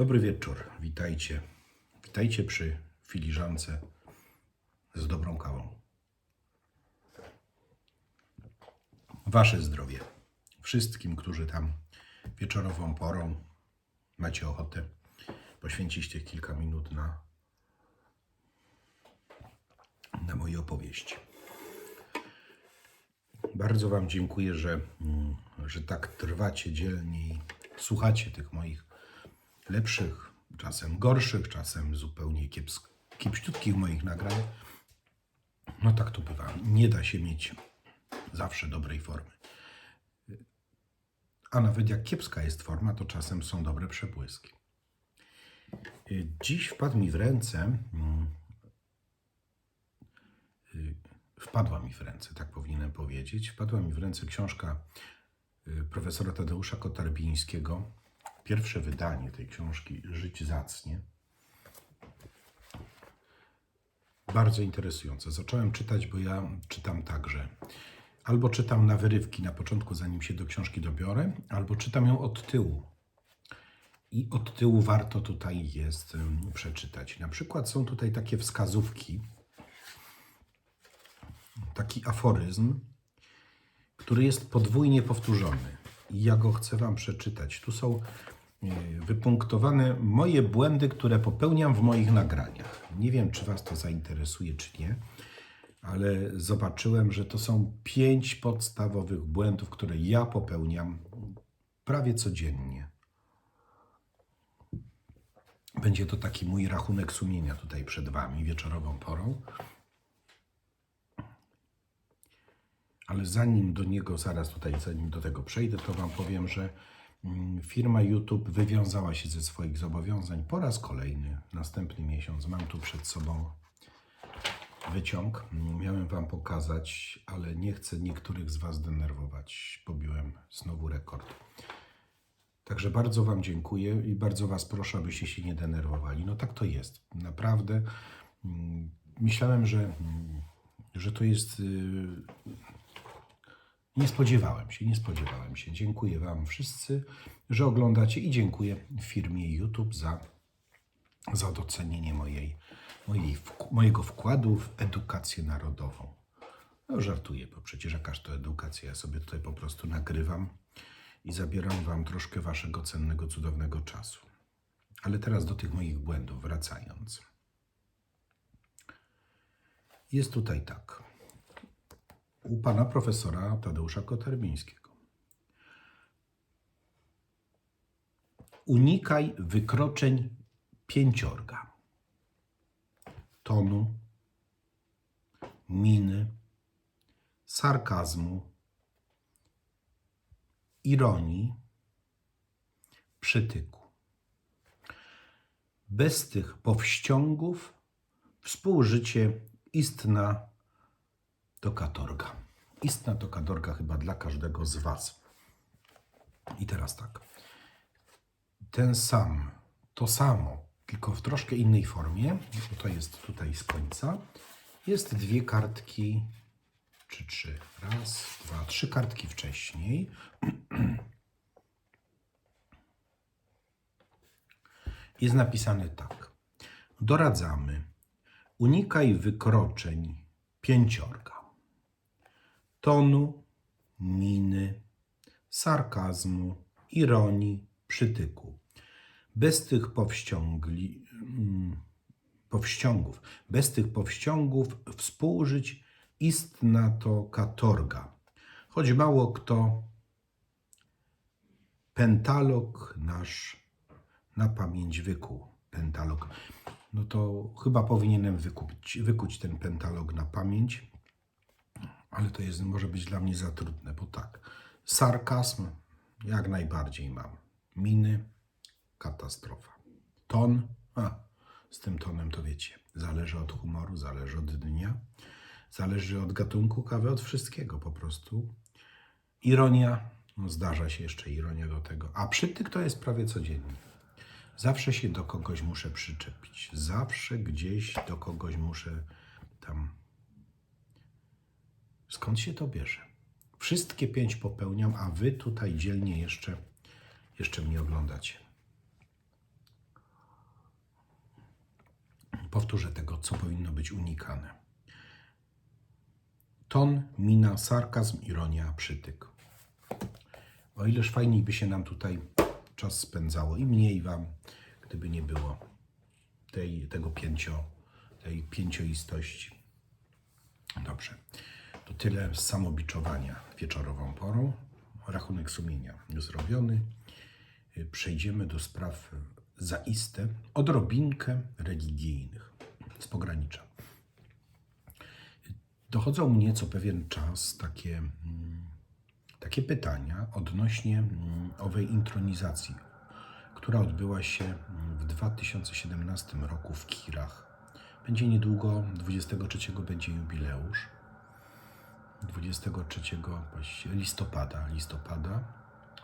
Dobry wieczór, witajcie. Witajcie przy filiżance z dobrą kawą. Wasze zdrowie. Wszystkim, którzy tam wieczorową porą macie ochotę poświęcić tych kilka minut na, na moje opowieści. Bardzo Wam dziękuję, że, mm, że tak trwacie dzielnie i słuchacie tych moich lepszych, czasem gorszych, czasem zupełnie kiepsk- kiepściutkich moich nagrań. No tak to bywa. Nie da się mieć zawsze dobrej formy. A nawet jak kiepska jest forma, to czasem są dobre przebłyski. Dziś wpadł mi w ręce, mm, y, wpadła mi w ręce, tak powinienem powiedzieć, wpadła mi w ręce książka y, profesora Tadeusza Kotarbińskiego, pierwsze wydanie tej książki Żyć zacnie. Bardzo interesujące. Zacząłem czytać, bo ja czytam także. Albo czytam na wyrywki na początku, zanim się do książki dobiorę, albo czytam ją od tyłu. I od tyłu warto tutaj jest przeczytać. Na przykład są tutaj takie wskazówki, taki aforyzm, który jest podwójnie powtórzony. I ja go chcę Wam przeczytać. Tu są wypunktowane moje błędy, które popełniam w moich nagraniach. Nie wiem, czy Was to zainteresuje, czy nie, ale zobaczyłem, że to są pięć podstawowych błędów, które ja popełniam prawie codziennie. Będzie to taki mój rachunek sumienia tutaj przed Wami wieczorową porą. Ale zanim do niego, zaraz tutaj, zanim do tego przejdę, to Wam powiem, że firma YouTube wywiązała się ze swoich zobowiązań po raz kolejny, następny miesiąc. Mam tu przed sobą wyciąg. Mm, Miałem Wam pokazać, ale nie chcę niektórych z Was denerwować. Pobiłem znowu rekord. Także bardzo Wam dziękuję i bardzo Was proszę, abyście się nie denerwowali. No tak to jest. Naprawdę mm, myślałem, że, mm, że to jest. Nie spodziewałem się, nie spodziewałem się. Dziękuję Wam wszyscy, że oglądacie i dziękuję firmie YouTube za, za docenienie mojej, mojej, mojego wkładu w edukację narodową. No, żartuję, bo przecież jakaż to edukacja. Ja sobie tutaj po prostu nagrywam i zabieram Wam troszkę Waszego cennego, cudownego czasu. Ale teraz do tych moich błędów, wracając. Jest tutaj tak. U pana profesora Tadeusza Koterbińskiego. Unikaj wykroczeń pięciorga. Tonu, miny, sarkazmu, ironii, przytyku. Bez tych powściągów współżycie istna to katorga. Istna to katorga chyba dla każdego z Was. I teraz tak. Ten sam, to samo, tylko w troszkę innej formie, bo to jest tutaj z końca, jest dwie kartki, czy trzy. Raz, dwa, trzy kartki wcześniej. Jest napisane tak. Doradzamy. Unikaj wykroczeń pięciorga. Tonu, miny, sarkazmu, ironii, przytyku. Bez tych powściągli, mm, powściągów, bez tych powściągów współżyć istna to katorga. Choć mało kto pentalog nasz na pamięć wykuł. Pentalog. No to chyba powinienem wykupić, wykuć ten pentalog na pamięć, ale to jest, może być dla mnie za trudne, bo tak. Sarkazm jak najbardziej mam. Miny katastrofa. Ton, a z tym tonem to wiecie, zależy od humoru, zależy od dnia, zależy od gatunku kawy, od wszystkiego po prostu. Ironia, no zdarza się jeszcze ironia do tego, a przytyk to jest prawie codziennie. Zawsze się do kogoś muszę przyczepić. Zawsze gdzieś do kogoś muszę tam. Skąd się to bierze? Wszystkie pięć popełniam, a wy tutaj dzielnie jeszcze, jeszcze mnie oglądacie. powtórzę tego, co powinno być unikane. Ton, mina, sarkazm, ironia, przytyk. O ileż fajniej by się nam tutaj czas spędzało i mniej wam, gdyby nie było tej, tego pięcio, tej pięcioistości. Dobrze. Tyle samobiczowania wieczorową porą. Rachunek sumienia już zrobiony. Y, Przejdziemy do spraw zaiste odrobinkę religijnych z pogranicza. Dochodzą mnie co pewien czas takie, mm, takie pytania odnośnie mm, owej intronizacji, która odbyła się mm, w 2017 roku w Kirach. Będzie niedługo, 23 będzie jubileusz. 23 paź- listopada, listopada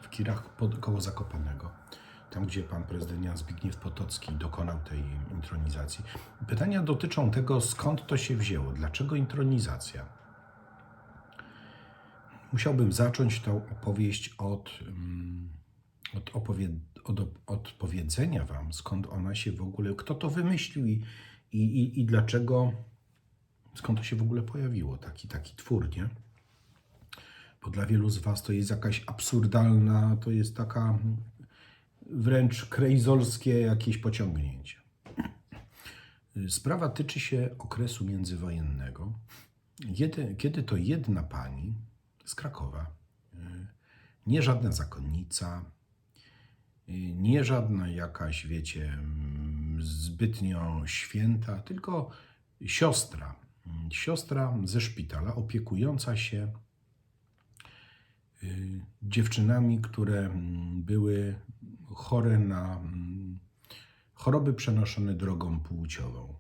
w Kirach pod, koło Zakopanego, tam gdzie pan prezydent Jan Zbigniew Potocki dokonał tej intronizacji. Pytania dotyczą tego, skąd to się wzięło, dlaczego intronizacja. Musiałbym zacząć tą opowieść od, mm, od, opowie- od op- odpowiedzenia wam, skąd ona się w ogóle, kto to wymyślił i, i, i, i dlaczego, skąd to się w ogóle pojawiło, taki, taki twór, nie? Bo dla wielu z Was to jest jakaś absurdalna, to jest taka wręcz krejzolskie jakieś pociągnięcie. Sprawa tyczy się okresu międzywojennego, kiedy, to jedna pani z Krakowa, y, nie żadna zakonnica, y, nie żadna jakaś, wiecie, zbytnio święta, tylko siostra, siostra ze szpitala opiekująca się y, dziewczynami, które mm, były chore na mm, choroby przenoszone drogą płciową.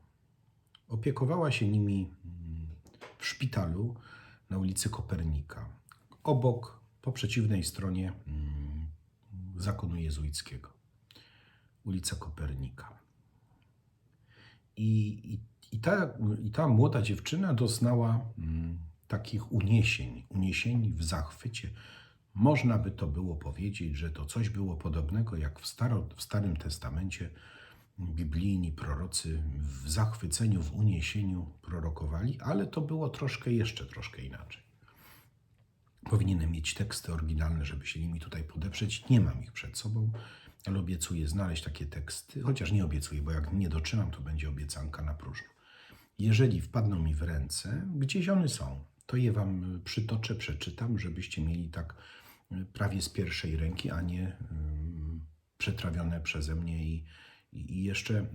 Opiekowała się nimi mm, w szpitalu na ulicy Kopernika, obok, po przeciwnej stronie mm, zakonu jezuickiego. Ulica Kopernika. I, i, i, ta, I ta młoda dziewczyna doznała mm, takich uniesień, uniesień w zachwycie. Można by to było powiedzieć, że to coś było podobnego jak w, staro, w Starym Testamencie biblijni prorocy w zachwyceniu, w uniesieniu prorokowali, ale to było troszkę jeszcze troszkę inaczej. Powinienem mieć teksty oryginalne, żeby się nimi tutaj podeprzeć. Nie mam ich przed sobą, ale obiecuję znaleźć takie teksty, chociaż nie obiecuję, bo jak nie dotrzymam, to będzie obiecanka na próżno. Jeżeli wpadną mi w ręce, gdzieś one są, to je wam przytoczę, przeczytam, żebyście mieli tak y, prawie z pierwszej ręki, a nie ym, przetrawione przeze mnie i, i jeszcze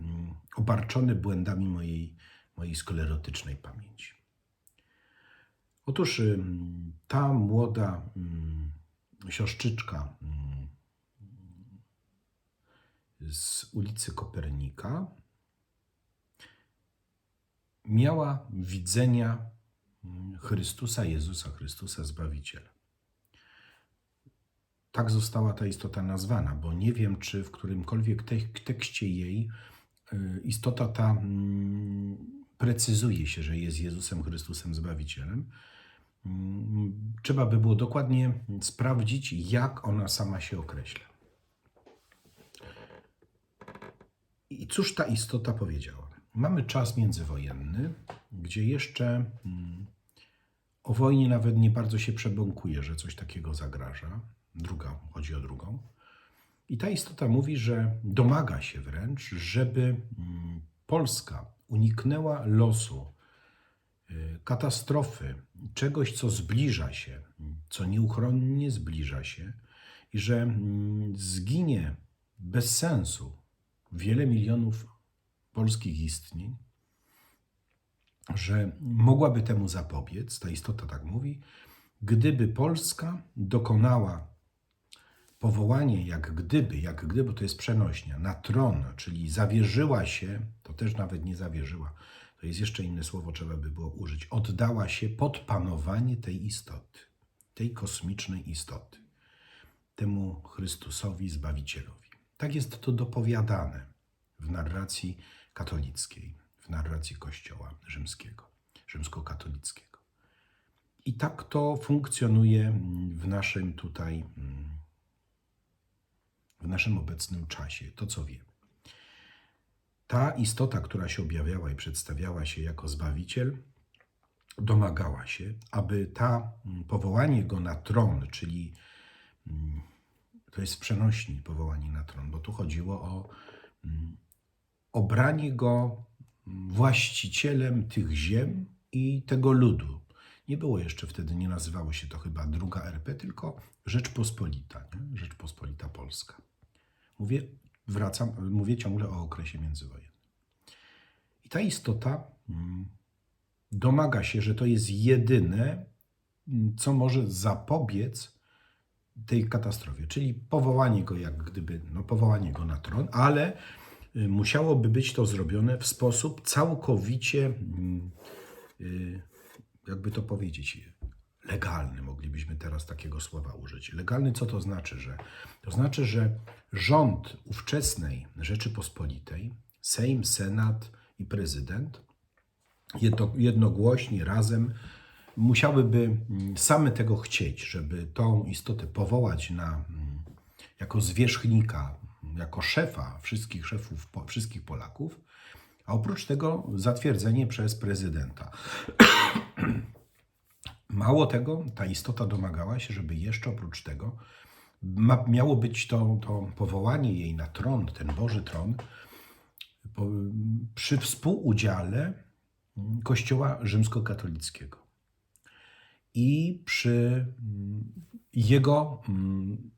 obarczone błędami mojej, mojej sklerotycznej pamięci. Otóż ta młoda siostrzyczka z ulicy Kopernika miała widzenia mm, Chrystusa, Jezusa Chrystusa, Zbawiciela. Tak została ta istota nazwana, bo nie wiem, czy w którymkolwiek tek- tekście jej y, istota ta mm, precyzuje się, że jest Jezusem Chrystusem Zbawicielem. Mm, Trzeba by było dokładnie sprawdzić, jak ona sama się określa. I cóż ta istota powiedziała? Mamy czas międzywojenny, gdzie jeszcze mm, o wojnie nawet nie bardzo się przebąkuje, że coś takiego zagraża. Druga, chodzi o drugą. I ta istota mówi, że domaga się wręcz, żeby mm, Polska uniknęła losu, y, katastrofy, czegoś, co zbliża się, co nieuchronnie zbliża się i że mm, zginie bez sensu wiele milionów polskich istnień, że mogłaby temu zapobiec, ta istota tak mówi, gdyby Polska dokonała powołanie, jak gdyby, jak gdyby to jest przenośnia, na tron, czyli zawierzyła się, to też nawet nie zawierzyła, to jest jeszcze inne słowo, trzeba by było użyć, oddała się pod panowanie tej istoty, tej kosmicznej istoty, temu Chrystusowi Zbawicielowi. Tak jest to dopowiadane w narracji katolickiej, w narracji Kościoła rzymskiego, rzymskokatolickiego. I tak to funkcjonuje w naszym tutaj, mm, w naszym obecnym czasie, to co wiemy. ta istota, która się objawiała i przedstawiała się jako Zbawiciel, domagała się, aby ta mm, powołanie go na tron, czyli mm, to jest w przenośni powołanie na tron, bo tu chodziło o obranie go właścicielem tych ziem i tego ludu. Nie było jeszcze wtedy, nie nazywało się to chyba druga RP, tylko Rzeczpospolita, nie? Rzeczpospolita Polska. Mówię, wracam, mówię ciągle o okresie międzywojennym. I ta istota mm, domaga się, że to jest jedyne, mm, co może zapobiec tej katastrofie, czyli powołanie go, jak gdyby, no, powołanie go na tron, ale musiałoby być to zrobione w sposób całkowicie, mm, y, jakby to powiedzieć, legalny. Moglibyśmy teraz takiego słowa użyć. Legalny co to znaczy? Że, to znaczy, że rząd ówczesnej Rzeczypospolitej, Sejm, Senat i prezydent jedno, jednogłośnie, razem musiałyby mm, same tego chcieć, żeby tą istotę powołać na, mm, jako zwierzchnika, jako szefa wszystkich szefów, wszystkich Polaków, a oprócz tego zatwierdzenie przez prezydenta. Mało tego, ta istota domagała się, żeby jeszcze oprócz tego ma, miało być to, to powołanie jej na tron, ten Boży tron, po, przy współudziale Kościoła rzymskokatolickiego i przy mm, jego mm,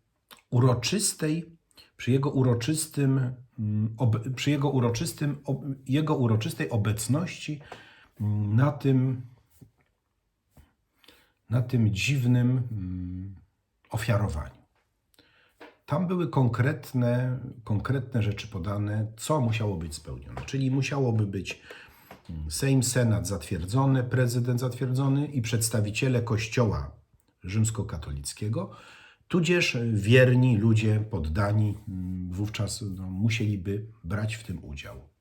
uroczystej, przy jego uroczystym, mm, przy jego uroczystym, jego uroczystej obecności mm, na tym, na tym dziwnym mm, ofiarowaniu. Tam były konkretne, konkretne rzeczy podane, co musiało być spełnione. Czyli musiałoby być Sejm, Senat zatwierdzony, prezydent zatwierdzony i przedstawiciele Kościoła rzymskokatolickiego, tudzież wierni ludzie poddani mm, wówczas no, musieliby brać w tym udział.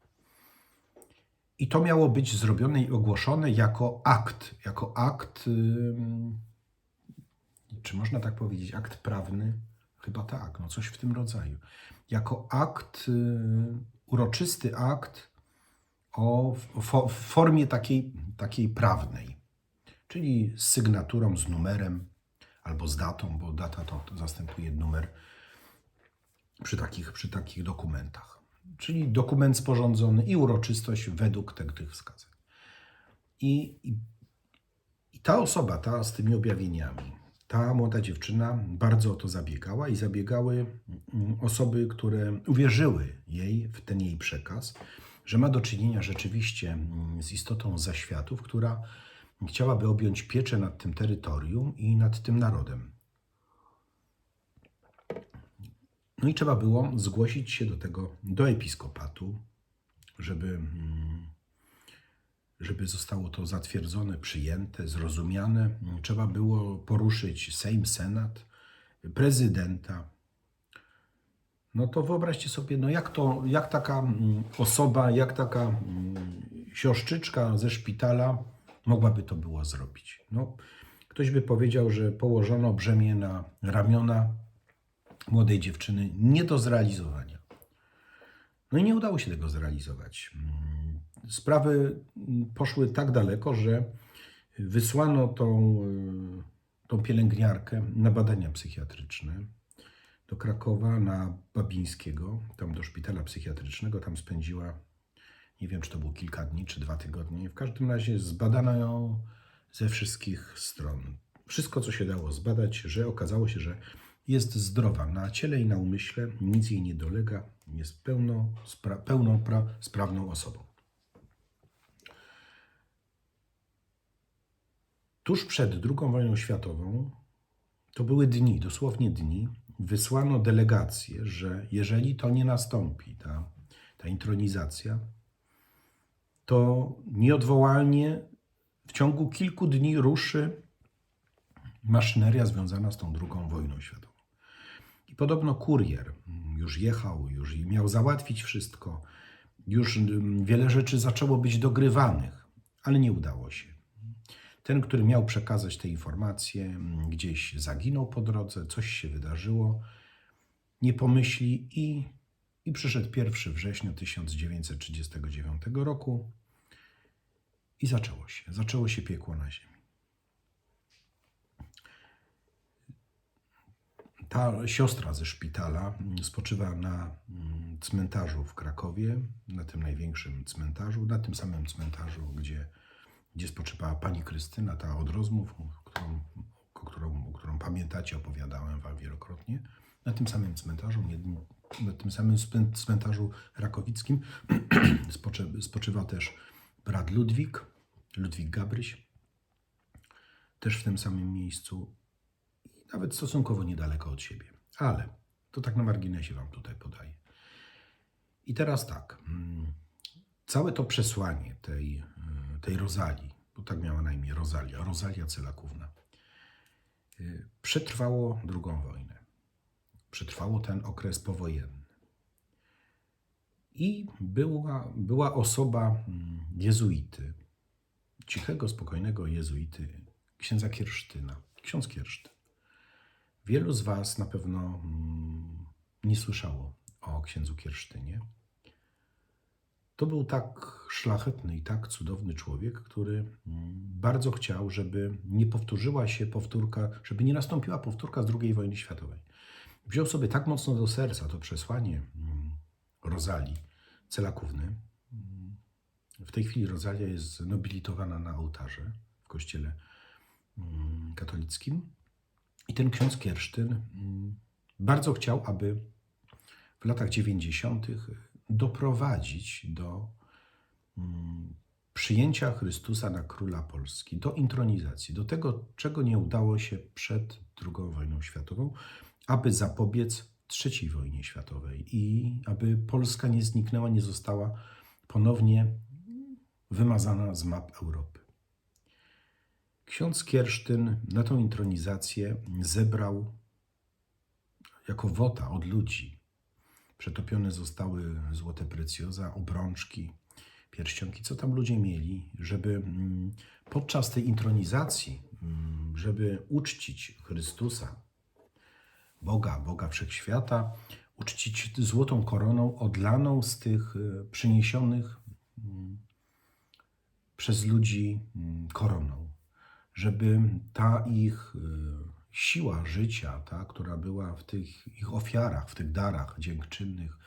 I to miało być zrobione i ogłoszone jako akt, jako akt, czy można tak powiedzieć, akt prawny? Chyba tak, no coś w tym rodzaju. Jako akt, y, uroczysty akt o w formie takiej, takiej prawnej, czyli z sygnaturą, z numerem albo z datą, bo data to, zastępuje numer przy takich, przy takich dokumentach. Czyli dokument sporządzony i uroczystość według te, tych wskazań. I, i, I ta osoba, ta z tymi objawieniami, ta młoda dziewczyna bardzo o to zabiegała i zabiegały mm, osoby, które uwierzyły jej w ten jej przekaz, że ma do czynienia rzeczywiście mm, z istotą zaświatów, która chciałaby objąć pieczę nad tym terytorium i nad tym narodem. No i trzeba było zgłosić się do tego, do episkopatu, żeby, mm, żeby zostało to zatwierdzone, przyjęte, zrozumiane. Trzeba było poruszyć Sejm, Senat, prezydenta. No to wyobraźcie sobie, no jak, to, jak taka mm, osoba, jak taka mm, siostrzyczka ze szpitala mogłaby to było zrobić? No, ktoś by powiedział, że położono brzemię na ramiona młodej dziewczyny nie do zrealizowania. No i nie udało się tego zrealizować. Mm, Sprawy mm, poszły tak daleko, że wysłano tą, y, tą pielęgniarkę na badania psychiatryczne do Krakowa, na Babińskiego, tam do szpitala psychiatrycznego. Tam spędziła, nie wiem czy to było kilka dni, czy dwa tygodnie. W każdym razie zbadano ją ze wszystkich stron. Wszystko, co się dało zbadać, że okazało się, że jest zdrowa na ciele i na umyśle, nic jej nie dolega, jest pełną, spra- pełną pra- sprawną osobą. Tuż przed II wojną światową, to były dni, dosłownie dni, wysłano delegację, że jeżeli to nie nastąpi, ta, ta intronizacja, to nieodwołalnie w ciągu kilku dni ruszy maszyneria związana z tą II wojną światową. I podobno kurier już jechał, już miał załatwić wszystko, już mm, wiele rzeczy zaczęło być dogrywanych, ale nie udało się. Ten, który miał przekazać te informacje, mm, gdzieś zaginął po drodze, coś się wydarzyło, nie pomyśli i I przyszedł 1 września 1939 roku i zaczęło się. Zaczęło się piekło na ziemi. Ta siostra ze szpitala mm, spoczywa na mm, cmentarzu w Krakowie, na tym największym cmentarzu, na tym samym cmentarzu, gdzie, gdzie spoczywała pani Krystyna, ta od rozmów, którą, którą, którą pamiętacie, opowiadałem wam wielokrotnie. Na tym samym cmentarzu, tym samym cmentarzu rakowickim spoczy, spoczywa też brat Ludwik, Ludwik Gabryś, też w tym samym miejscu nawet stosunkowo niedaleko od siebie. Ale to tak na marginesie Wam tutaj podaję. I teraz tak. mm, Całe to przesłanie tej, y, tej Rozalii, bo tak miała na imię Rozalia, Rozalia Celakówna, y, przetrwało drugą wojnę. Przetrwało ten okres powojenny. I była, była osoba mm, jezuity, cichego, spokojnego jezuity, księdza Kiersztyna, ksiądz Kiersztyn. Wielu z Was na pewno mm, nie słyszało o księdzu Kiersztynie. To był tak szlachetny i tak cudowny człowiek, który mm, bardzo chciał, żeby nie powtórzyła się powtórka, żeby nie nastąpiła powtórka z II wojny światowej. Wziął sobie tak mocno do serca to przesłanie mm, Rozalii Celakówny. Mm, W tej chwili Rozalia jest nobilitowana na ołtarze w kościele mm, katolickim. I ten ksiądz Kiersztyn bardzo chciał, aby w latach 90. doprowadzić do przyjęcia Chrystusa na króla Polski, do intronizacji, do tego, czego nie udało się przed II wojną światową, aby zapobiec III wojnie światowej i aby Polska nie zniknęła, nie została ponownie wymazana z map Europy. Ksiądz Kiersztyn na tą intronizację zebrał jako wota od ludzi. Przetopione zostały złote precjoza, obrączki, pierścionki, co tam ludzie mieli, żeby mm, podczas tej intronizacji, mm, żeby uczcić Chrystusa, Boga, Boga Wszechświata, uczcić złotą koroną odlaną z tych e, przyniesionych mm, przez ludzi mm, koroną, żeby ta ich y, siła życia, ta, która była w tych ich ofiarach, w tych darach dziękczynnych,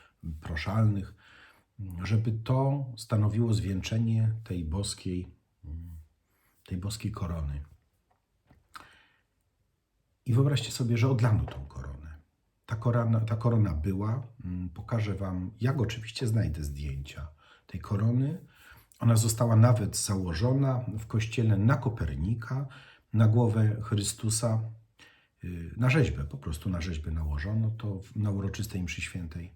proszalnych, mm, żeby to stanowiło zwieńczenie tej boskiej, tej boskiej korony. I wyobraźcie sobie, że odlano tą koronę. Ta korona, ta korona była, mm, pokażę Wam, jak oczywiście znajdę zdjęcia tej korony. Ona została nawet założona w kościele na Kopernika, na głowę Chrystusa, y, na rzeźbę, po prostu na rzeźbę nałożono to na uroczystej mszy świętej.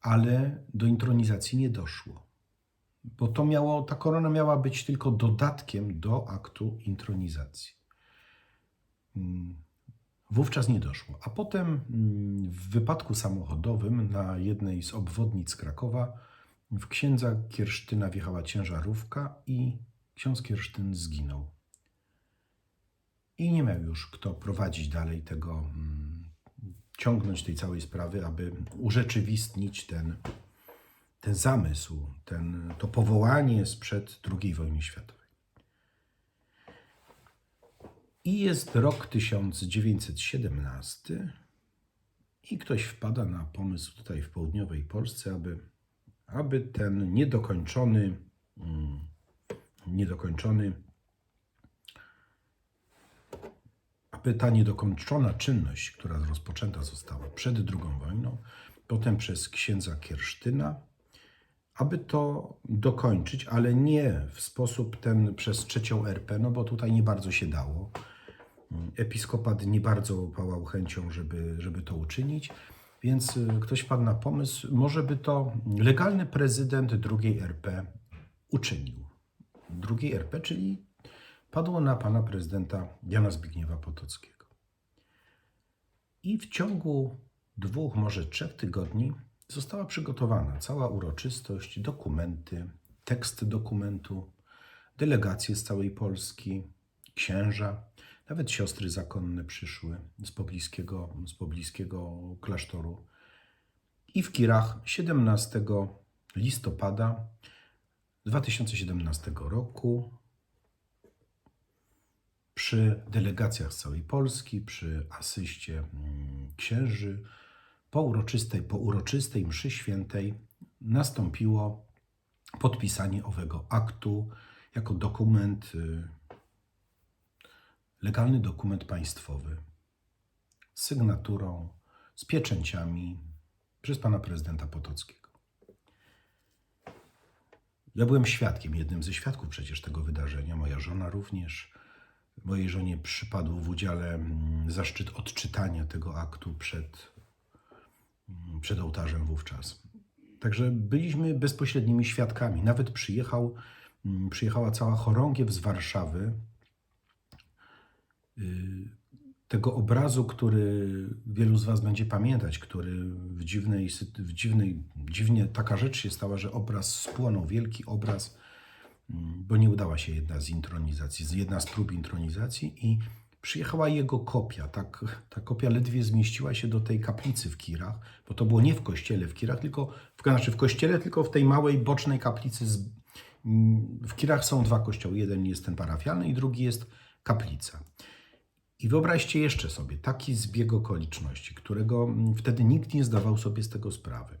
Ale do intronizacji nie doszło, bo to miało, ta korona miała być tylko dodatkiem do aktu intronizacji. Wówczas nie doszło. A potem mm, w wypadku samochodowym na jednej z obwodnic Krakowa w księdza Kiersztyna wjechała ciężarówka i ksiądz Kiersztyn zginął. I nie miał już kto prowadzić dalej tego, mm, ciągnąć tej całej sprawy, aby urzeczywistnić ten, ten zamysł, ten, to powołanie sprzed II wojny światowej. I jest rok 1917 i ktoś wpada na pomysł tutaj w południowej Polsce, aby, aby ten niedokończony, mm, niedokończony, aby ta niedokończona czynność, która rozpoczęta została przed II wojną, potem przez księdza Kiersztyna, aby to dokończyć, ale nie w sposób ten przez trzecią RP, no bo tutaj nie bardzo się dało. Episkopat nie bardzo pałał chęcią, żeby, żeby to uczynić, więc y, ktoś wpadł na pomysł, może by to legalny prezydent drugiej RP uczynił. Drugiej RP, czyli padło na pana prezydenta Jana Zbigniewa Potockiego. I w ciągu dwóch, może trzech tygodni została przygotowana cała uroczystość, dokumenty, tekst dokumentu, delegacje z całej Polski, księża, nawet siostry zakonne przyszły z pobliskiego, z pobliskiego klasztoru. I w Kirach 17 listopada 2017 roku przy delegacjach z całej Polski, przy asyście mm, księży, po uroczystej, po uroczystej mszy świętej nastąpiło podpisanie owego aktu jako dokument, y, legalny dokument państwowy z sygnaturą, z pieczęciami przez pana prezydenta Potockiego. Ja byłem świadkiem, jednym ze świadków przecież tego wydarzenia, moja żona również. Mojej żonie przypadł w udziale mm, zaszczyt odczytania tego aktu przed, mm, przed ołtarzem wówczas. Także byliśmy bezpośrednimi świadkami. Nawet przyjechał, mm, przyjechała cała chorągiew z Warszawy. Y, Tego obrazu, który wielu z Was będzie pamiętać, który w dziwnej, w dziwnej, dziwnie taka rzecz się stała, że obraz spłonął, wielki obraz, mm, bo nie udała się jedna z intronizacji, jedna z prób intronizacji i przyjechała jego kopia. Tak, ta kopia ledwie zmieściła się do tej kaplicy w Kirach, bo to było nie w kościele w Kirach, tylko w, znaczy w kościele, tylko w tej małej bocznej kaplicy. Z, mm, w Kirach są dwa kościoły. Jeden jest ten parafialny i drugi jest kaplica. I wyobraźcie jeszcze sobie taki zbieg okoliczności, którego mm, wtedy nikt nie zdawał sobie z tego sprawy.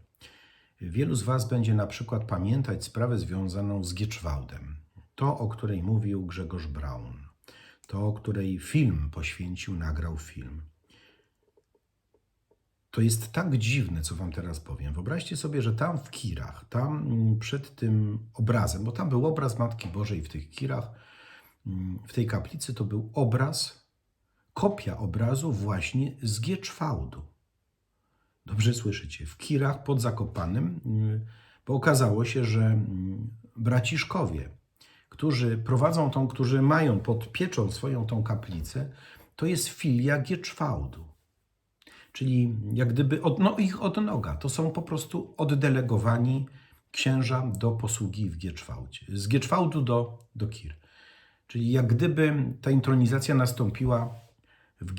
Wielu z Was będzie na przykład pamiętać sprawę związaną z Gieczwałdem. To, o której mówił Grzegorz Braun. To, o której film poświęcił, nagrał film. To jest tak dziwne, co Wam teraz powiem. Wyobraźcie sobie, że tam w Kirach, tam mm, przed tym obrazem, bo tam był obraz Matki Bożej w tych Kirach, mm, w tej kaplicy to był obraz, kopia obrazu właśnie z Gieczwałdu. Dobrze słyszycie, w Kirach pod Zakopanem, mm, bo okazało się, że mm, braciszkowie, którzy prowadzą tą, którzy mają pod pieczą swoją tą kaplicę, to jest filia Gieczwałdu. Czyli jak gdyby od, no, ich odnoga. To są po prostu oddelegowani księża do posługi w Gieczwałdzie. Z Gieczwałdu do, do Kir. Czyli jak gdyby ta intronizacja nastąpiła w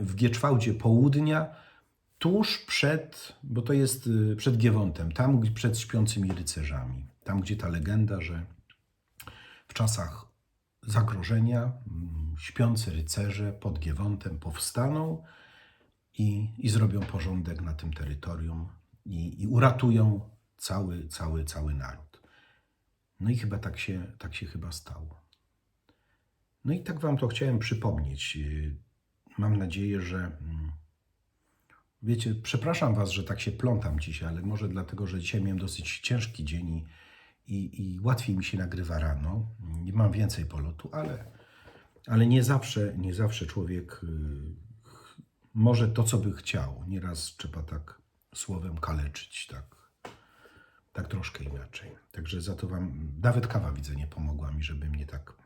w Gieczwałdzie południa, tuż przed, bo to jest y, przed Giewontem, tam przed śpiącymi rycerzami. Tam, gdzie ta legenda, że w czasach zagrożenia mm, śpiący rycerze pod Giewontem powstaną i, i zrobią porządek na tym terytorium i, i uratują cały, cały, cały naród. No i chyba tak się, tak się chyba stało. No i tak Wam to chciałem przypomnieć. Yy, Mam nadzieję, że mm, wiecie, przepraszam Was, że tak się plątam dzisiaj, ale może dlatego, że dzisiaj miałem dosyć ciężki dzień i, i, i łatwiej mi się nagrywa rano. Mam więcej polotu, ale, ale nie zawsze, nie zawsze człowiek yy, może to, co by chciał. Nieraz trzeba tak słowem kaleczyć, tak, tak troszkę inaczej. Także za to Wam nawet kawa widzę nie pomogła mi, żeby mnie tak y,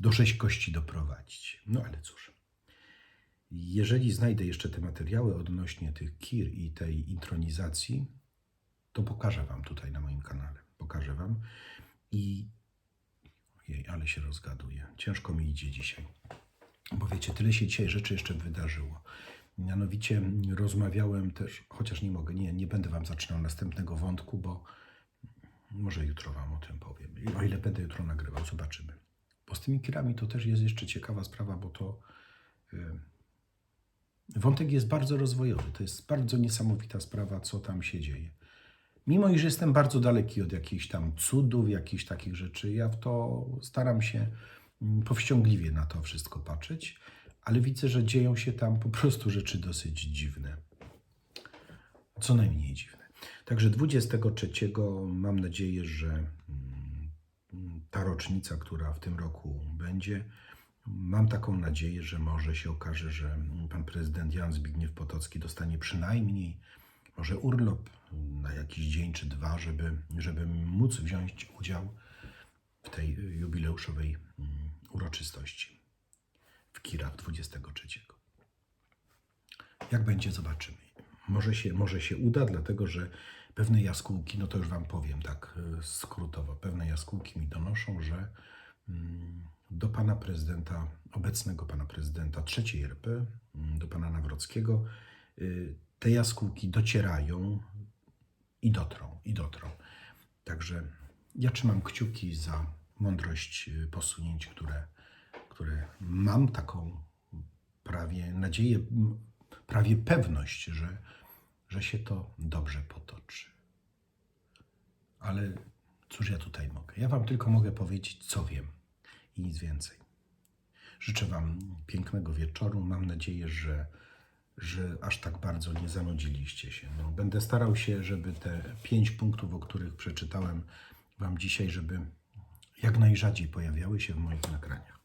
do sześć doprowadzić. No ale cóż. Jeżeli znajdę jeszcze te materiały odnośnie tych kir i tej intronizacji, to pokażę Wam tutaj na moim kanale. Pokażę Wam. I jej, ale się rozgaduję. Ciężko mi idzie dzisiaj. Bo wiecie, tyle się dzisiaj rzeczy jeszcze wydarzyło. Mianowicie rozmawiałem też, chociaż nie mogę, nie, nie będę Wam zaczynał następnego wątku, bo może jutro Wam o tym powiem. O ile będę jutro nagrywał, zobaczymy. Bo z tymi kirami to też jest jeszcze ciekawa sprawa, bo to y, wątek jest bardzo rozwojowy. To jest bardzo niesamowita sprawa, co tam się dzieje. Mimo iż jestem bardzo daleki od jakichś tam cudów, jakichś takich rzeczy, ja w to staram się mm, powściągliwie na to wszystko patrzeć, ale widzę, że dzieją się tam po prostu rzeczy dosyć dziwne. Co najmniej dziwne. Także 23 mam nadzieję, że mm, ta rocznica, która w tym roku będzie, mam taką nadzieję, że może się okaże, że pan prezydent Jan Zbigniew Potocki dostanie przynajmniej może urlop na jakiś dzień czy dwa, żeby, żeby móc wziąć udział w tej jubileuszowej mm, uroczystości w Kirach 23. Jak będzie, zobaczymy. Może się, może się uda, dlatego że pewne jaskółki, no to już Wam powiem tak e, skrótowo, pewne jaskółki mi donoszą, że mm, do pana prezydenta, obecnego pana prezydenta trzeciej RP, mm, do pana Nawrockiego, y, te jaskółki docierają i dotrą, i dotrą. Także ja trzymam kciuki za mądrość y, posunięć, które, które mam taką prawie nadzieję, prawie pewność, że, że się to dobrze potoczy. Ale cóż ja tutaj mogę? Ja Wam tylko mogę powiedzieć, co wiem i nic więcej. Życzę Wam pięknego wieczoru. Mam nadzieję, że, że aż tak bardzo nie zanudziliście się. No, będę starał się, żeby te pięć punktów, o których przeczytałem Wam dzisiaj, żeby jak najrzadziej pojawiały się w moich nagraniach.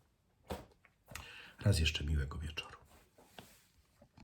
Raz jeszcze miłego wieczoru.